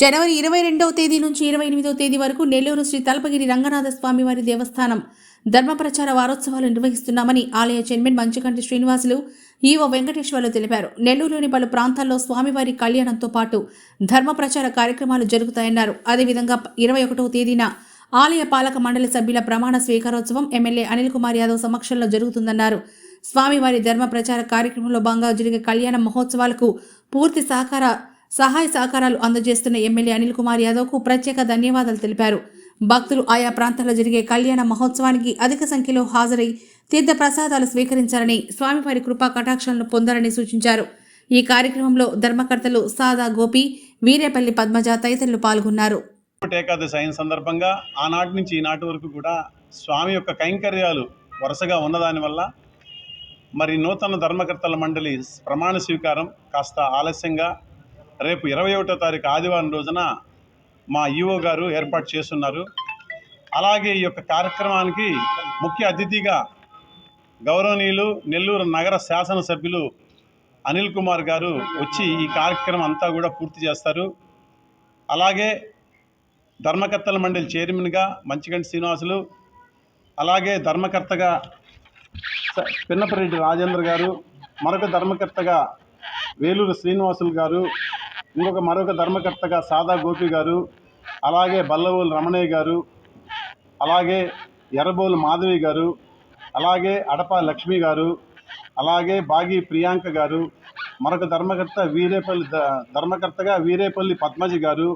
జనవరి ఇరవై రెండవ తేదీ నుంచి ఇరవై ఎనిమిదవ తేదీ వరకు నెల్లూరు శ్రీ తలపగిరి రంగనాథ స్వామివారి దేవస్థానం ధర్మ ప్రచార వారోత్సవాలు నిర్వహిస్తున్నామని ఆలయ చైర్మన్ మంచుకంటి శ్రీనివాసులు ఈవో వెంకటేశ్వర్లు తెలిపారు. నెల్లూరులోని పలు ప్రాంతాల్లో స్వామివారి కళ్యాణంతో పాటు ధర్మ ప్రచార కార్యక్రమాలు జరుగుతాయన్నారు. అదేవిధంగా ఇరవై ఒకటవ తేదీన ఆలయ పాలక మండలి సభ్యుల ప్రమాణ స్వీకారోత్సవం ఎమ్మెల్యే అనిల్ కుమార్ యాదవ్ సమక్షంలో జరుగుతుందన్నారు. స్వామివారి ధర్మ ప్రచార కార్యక్రమంలో భాగంగా జరిగే కళ్యాణ మహోత్సవాలకు పూర్తి సహకార సహాయ సహకారాలు అందజేస్తున్న ఎమ్మెల్యే అనిల్ కుమార్ యాదవ్కు ప్రత్యేక ధన్యవాదాలు తెలిపారు. భక్తులు ఆయా ప్రాంతాల్లో జరిగే కళ్యాణ మహోత్సవానికి అధిక సంఖ్యలో హాజరై తీర్థ ప్రసాదాలు స్వీకరించాలని స్వామివారి కృపా కటాక్షాలను పొందాలని సూచించారు. ఈ కార్యక్రమంలో ధర్మకర్తలు సాదా గోపి వీరేపల్లి పద్మజ తదితరులు పాల్గొన్నారు. ఏకాదశి అయిన సందర్భంగా ఆనాటి నుంచి ఈనాటి వరకు కూడా స్వామి యొక్క కైంకర్యాలు వరుసగా ఉన్నదాని వల్ల మరి నూతన ధర్మకర్తల మండలి ప్రమాణ స్వీకారం కాస్త ఆలస్యంగా రేపు ఇరవై ఒకటో తారీఖు ఆదివారం రోజున మా ఈఓ గారు ఏర్పాటు చేస్తున్నారు. అలాగే ఈ యొక్క కార్యక్రమానికి ముఖ్య అతిథిగా గౌరవనీయులు నెల్లూరు నగర శాసనసభ్యులు అనిల్ కుమార్ గారు వచ్చి ఈ కార్యక్రమం అంతా కూడా పూర్తి చేస్తారు. అలాగే ధర్మకర్తల మండలి చైర్మన్గా మంచిగంటి శ్రీనివాసులు అలాగే ధర్మకర్తగా పిన్నపరెడ్డి రాజేంద్ర గారు మరొక ధర్మకర్తగా వేలూరు శ్రీనివాసులు గారు ఇంకొక మరొక ధర్మకర్తగా సాదా గోపి గారు అలాగే బల్లవోలు రమణయ్య గారు అలాగే ఎర్రబోలు మాధవి గారు అలాగే అడప లక్ష్మి గారు అలాగే బాగి ప్రియాంక గారు మరొక ధర్మకర్త వీరేపల్లి ద- ధర్మకర్తగా వీరేపల్లి పద్మజి గారు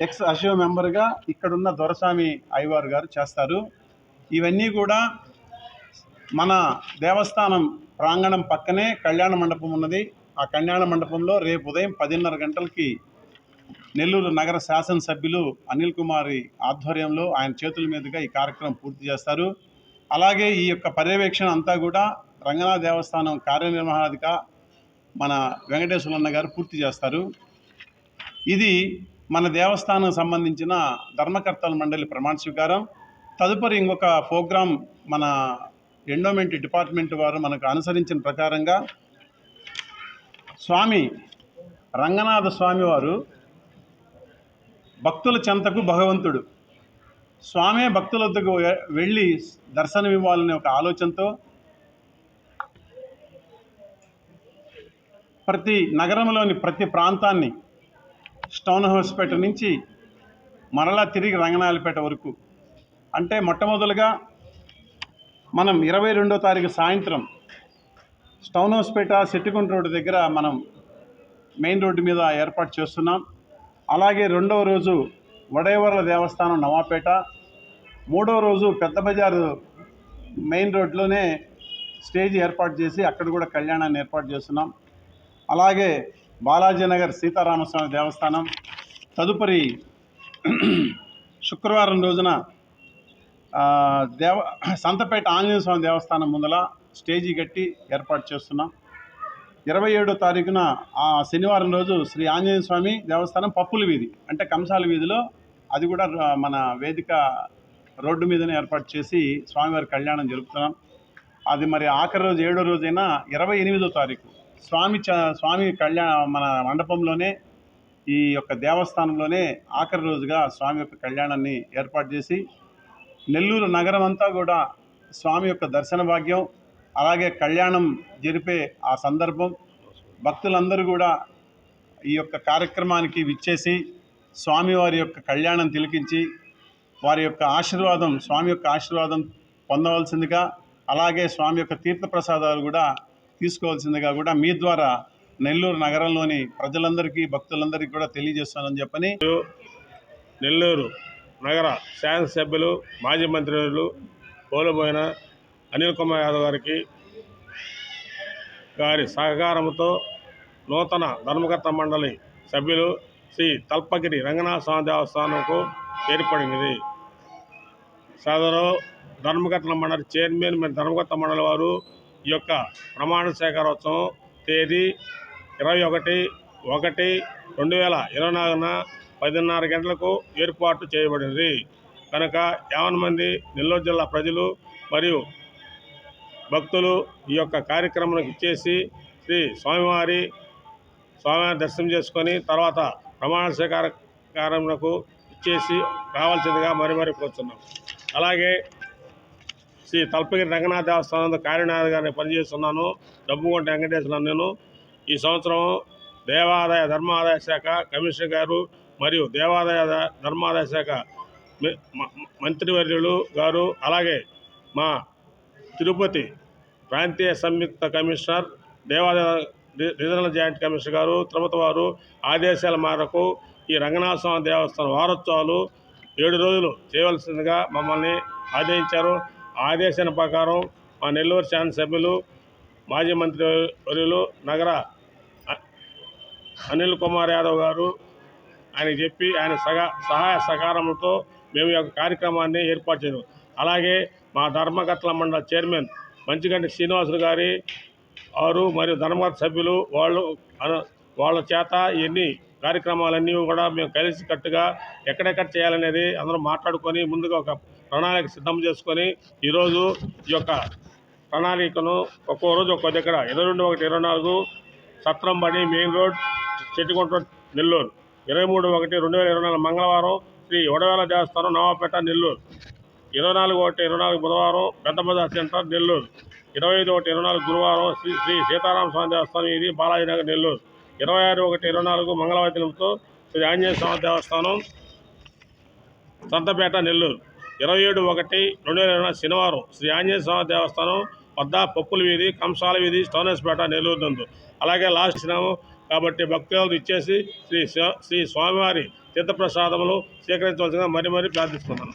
ఎక్స్ అశివ మెంబర్గా ఇక్కడున్న దొరస్వామి అయ్యవారు గారు చేస్తారు. ఇవన్నీ కూడా మన దేవస్థానం ప్రాంగణం పక్కనే కళ్యాణ మండపం ఉన్నది. ఆ కళ్యాణ మండపంలో రేపు ఉదయం పదిన్నర గంటలకి నెల్లూరు నగర శాసనసభ్యులు అనిల్ కుమారి ఆధ్వర్యంలో ఆయన చేతుల మీదుగా ఈ కార్యక్రమం పూర్తి చేస్తారు. అలాగే ఈ యొక్క పర్యవేక్షణ అంతా కూడా రంగనాథ దేవస్థానం కార్యనిర్వహణాధిక మన వెంకటేశ్వరన్న గారు పూర్తి చేస్తారు. ఇది మన దేవస్థానం సంబంధించిన ధర్మకర్తల మండలి ప్రమాణ స్వీకారం. తదుపరి ఇంకొక ప్రోగ్రాం మన ఎండోమెంట్ డిపార్ట్మెంట్ వారు మనకు అనుసరించిన ప్రకారంగా స్వామి రంగనాథ స్వామివారు భక్తుల చెంతకు భగవంతుడు. స్వామే భక్తుల వద్దకు వెళ్ళి దర్శనమివ్వాలనే ఒక ఆలోచనతో ప్రతి నగరంలోని ప్రతి ప్రాంతాన్ని స్టోన్ హౌస్పేట నుంచి మరలా తిరిగి రంగనాయలపేట వరకు. అంటే మొట్టమొదలుగా మనం ఇరవై రెండో తారీఖు సాయంత్రం స్టౌన్ హౌస్పేట సెట్టిగుంట రోడ్డు దగ్గర మనం మెయిన్ రోడ్డు మీద ఏర్పాటు చేస్తున్నాం. అలాగే రెండవ రోజు వడేవర్ల దేవస్థానం నవాపేట మూడవ రోజు పెద్ద బజారు మెయిన్ రోడ్లోనే స్టేజ్ ఏర్పాటు చేసి అక్కడ కూడా కళ్యాణాన్ని ఏర్పాటు చేస్తున్నాం. అలాగే బాలాజీనగర్ సీతారామస్వామి దేవస్థానం తదుపరి శుక్రవారం రోజున దేవ సంతపేట ఆంజనేయ స్వామి దేవస్థానం ముందల స్టేజీ కట్టి ఏర్పాటు చేస్తున్నాం. ఇరవై ఏడో తారీఖున ఆ శనివారం రోజు శ్రీ ఆంజనేయ స్వామి దేవస్థానం పప్పుల వీధి అంటే కంసాల వీధిలో అది కూడా మన వేదిక రోడ్డు మీదనే ఏర్పాటు చేసి స్వామివారి కళ్యాణం జరుపుతున్నాం. అది మరి ఆఖరి రోజు ఏడో రోజైనా ఇరవై ఎనిమిదో తారీఖు స్వామి చ స్వామి కళ్యాణ మన మండపంలోనే ఈ యొక్క దేవస్థానంలోనే ఆఖరి రోజుగా స్వామి యొక్క కళ్యాణాన్ని ఏర్పాటు చేసి నెల్లూరు నగరం అంతా కూడా స్వామి యొక్క దర్శన భాగ్యం అలాగే కళ్యాణం జరిపే ఆ సందర్భం భక్తులందరూ కూడా ఈ యొక్క కార్యక్రమానికి విచ్చేసి స్వామివారి యొక్క కళ్యాణం తిలకించి వారి యొక్క ఆశీర్వాదం స్వామి యొక్క ఆశీర్వాదం పొందవలసిందిగా అలాగే స్వామి యొక్క తీర్థప్రసాదాలు కూడా తీసుకోవాల్సిందిగా కూడా మీ ద్వారా నెల్లూరు నగరంలోని ప్రజలందరికీ భక్తులందరికీ కూడా తెలియజేస్తానని చెప్పని నెల్లూరు నగర శాసనసభ్యులు మాజీ మంత్రులు పోలబోయిన అనిల్ కుమార్ యాదవ్ గారికి గారి సహకారంతో నూతన ధర్మకర్త మండలి సభ్యులు శ్రీ తల్పగిరి రంగనాథ స్వామి దేవస్థానంకు ఏర్పడినది. సదరు ధర్మకర్తల మండలి చైర్మన్ మరియు ధర్మకర్త మండలి వారు ఈ యొక్క ప్రమాణ స్వీకారోత్సవం తేదీ ఇరవై ఒకటి ఒకటి రెండు వేల ఇరవై నాలుగున పదిన్నర గంటలకు ఏర్పాటు చేయబడింది కనుక యావన్ మంది నెల్లూరు జిల్లా ప్రజలు మరియు భక్తులు ఈ యొక్క కార్యక్రమానికి ఇచ్చేసి శ్రీ స్వామివారి స్వామివారి దర్శనం చేసుకొని తర్వాత ప్రమాణ స్వీకార ఇచ్చేసి రావాల్సిందిగా మరి మరి కోరుతున్నాం అలాగే శ్రీ తల్పగిరి రంగనాథ దేవస్థానం కార్యనాథ్ గారిని పనిచేస్తున్నాను. డబ్బుగొంట వెంకటేశ్వర నేను ఈ సంవత్సరం దేవాదాయ ధర్మాదాయ శాఖ కమిషనర్ గారు మరియు దేవాదాయ ధర్మాదాయ శాఖ మంత్రివర్యులు గారు అలాగే మా తిరుపతి ప్రాంతీయ సంయుక్త కమిషనర్ దేవాదాయ రీజనల్ జాయింట్ కమిషనర్ గారు తిరుపతి వారు ఆదేశాల మేరకు ఈ రంగనాథ స్వామి దేవస్థానం వారోత్సవాలు ఏడు రోజులు చేయవలసిందిగా మమ్మల్ని ఆదేశించారు. ఆదేశాల ప్రకారం మా నెల్లూరు శాసనసభ్యులు మాజీ మంత్రి వర్యులు నగర అనిల్ కుమార్ యాదవ్ గారు ఆయన చెప్పి ఆయన సగా సహాయ సహకారంతో మేము ఈ యొక్క కార్యక్రమాన్ని ఏర్పాటు చేయడం అలాగే మా ధర్మకట్ల మండల చైర్మన్ మంచిగంటి శ్రీనివాసులు గారి వారు మరియు ధర్మకర్త సభ్యులు వాళ్ళు వాళ్ళ చేత ఇవన్నీ కార్యక్రమాలన్నీ కూడా మేము కలిసి కట్టుగా ఎక్కడెక్కడ చేయాలనేది అందరూ మాట్లాడుకొని ముందుగా ఒక ప్రణాళిక సిద్ధం చేసుకొని ఈరోజు ఈ యొక్క ప్రణాళికను ఒక్కో రోజు ఒక్కో దగ్గర ఇరవై రెండు ఒకటి ఇరవై నాలుగు సత్రంబడి మెయిన్ రోడ్ చెట్టుకుంట నెల్లూరు. ఇరవై మూడు ఒకటి రెండు వేల ఇరవై నాలుగు మంగళవారం శ్రీ వడవేల దేవస్థానం నవాపేట నెల్లూరు. ఇరవై నాలుగు ఒకటి ఇరవై నాలుగు బుధవారం పెద్ద బజార్ సెంటర్ నెల్లూరు. ఇరవై ఐదు ఒకటి ఇరవై నాలుగు గురువారం శ్రీ శ్రీ సీతారామ స్వామి దేవస్థానం ఇది బాలాజీనగర్ నెల్లూరు. ఇరవై ఆరు ఒకటి ఇరవై నాలుగు మంగళవారం శ్రీ ఆంజనేయ స్వామి దేవస్థానం సంతపేట నెల్లూరు. ఇరవై ఏడు ఒకటి రెండు వేల ఇరవై శనివారం శ్రీ ఆంజనేయ స్వామి దేవస్థానం వద్ద పప్పుల వీధి కంసాల వీధి స్టోనస్పేట నెల్లూరు నందు. అలాగే లాస్ట్ దినము కాబట్టి భక్తులు ఇచ్చేసి శ్రీ శ్రీ స్వామివారి తీర్థప్రసాదములు స్వీకరించవలసిన మరి మరి ప్రార్థిస్తున్నాను.